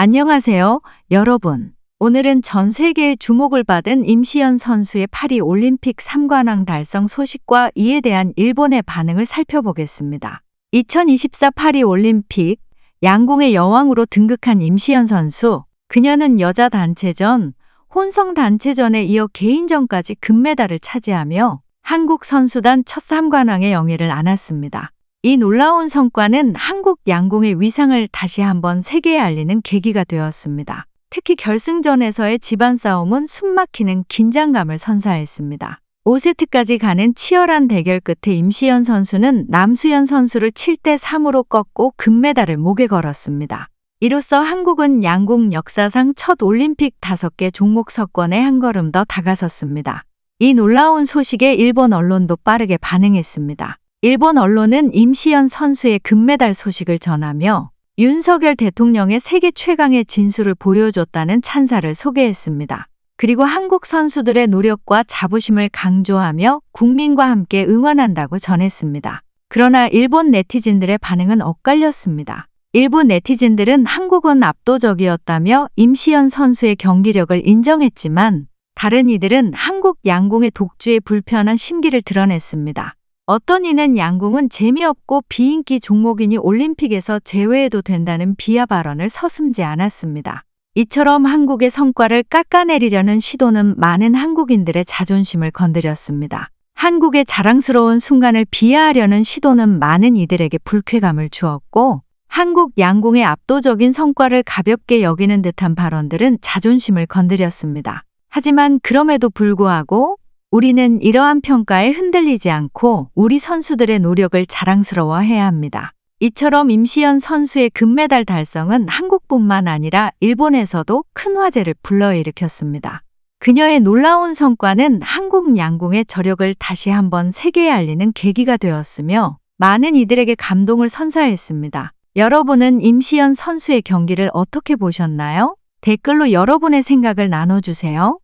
안녕하세요, 여러분. 오늘은 전 세계의 주목을 받은 임시연 선수의 파리 올림픽 3관왕 달성 소식과 이에 대한 일본의 반응을 살펴보겠습니다. 2024 파리 올림픽 양궁의 여왕으로 등극한 임시연 선수. 그녀는 여자 단체전, 혼성 단체전에 이어 개인전까지 금메달을 차지하며 한국 선수단 첫 3관왕의 영예를 안았습니다. 이 놀라운 성과는 한국 양궁의 위상을 다시 한번 세계에 알리는 계기가 되었습니다. 특히 결승전에서의 집안 싸움은 숨막히는 긴장감을 선사했습니다. 5세트까지 가는 치열한 대결 끝에 임시연 선수는 남수연 선수를 7대 3으로 꺾고 금메달을 목에 걸었습니다. 이로써 한국은 양궁 역사상 첫 올림픽 5개 종목 석권에 한 걸음 더 다가섰습니다. 이 놀라운 소식에 일본 언론도 빠르게 반응했습니다. 일본 언론은 임시연 선수의 금메달 소식을 전하며 윤석열 대통령의 세계 최강의 진수를 보여줬다는 찬사를 소개했습니다. 그리고 한국 선수들의 노력과 자부심을 강조하며 국민과 함께 응원한다고 전했습니다. 그러나 일본 네티즌들의 반응은 엇갈렸습니다. 일본 네티즌들은 한국은 압도적이었다며 임시연 선수의 경기력을 인정했지만 다른 이들은 한국 양궁의 독주에 불편한 심기를 드러냈습니다. 어떤 이는 양궁은 재미없고 비인기 종목이니 올림픽에서 제외해도 된다는 비하 발언을 서슴지 않았습니다. 이처럼 한국의 성과를 깎아내리려는 시도는 많은 한국인들의 자존심을 건드렸습니다. 한국의 자랑스러운 순간을 비하하려는 시도는 많은 이들에게 불쾌감을 주었고, 한국 양궁의 압도적인 성과를 가볍게 여기는 듯한 발언들은 자존심을 건드렸습니다. 하지만 그럼에도 불구하고 우리는 이러한 평가에 흔들리지 않고 우리 선수들의 노력을 자랑스러워해야 합니다. 이처럼 임시연 선수의 금메달 달성은 한국뿐만 아니라 일본에서도 큰 화제를 불러일으켰습니다. 그녀의 놀라운 성과는 한국 양궁의 저력을 다시 한번 세계에 알리는 계기가 되었으며 많은 이들에게 감동을 선사했습니다. 여러분은 임시연 선수의 경기를 어떻게 보셨나요? 댓글로 여러분의 생각을 나눠주세요.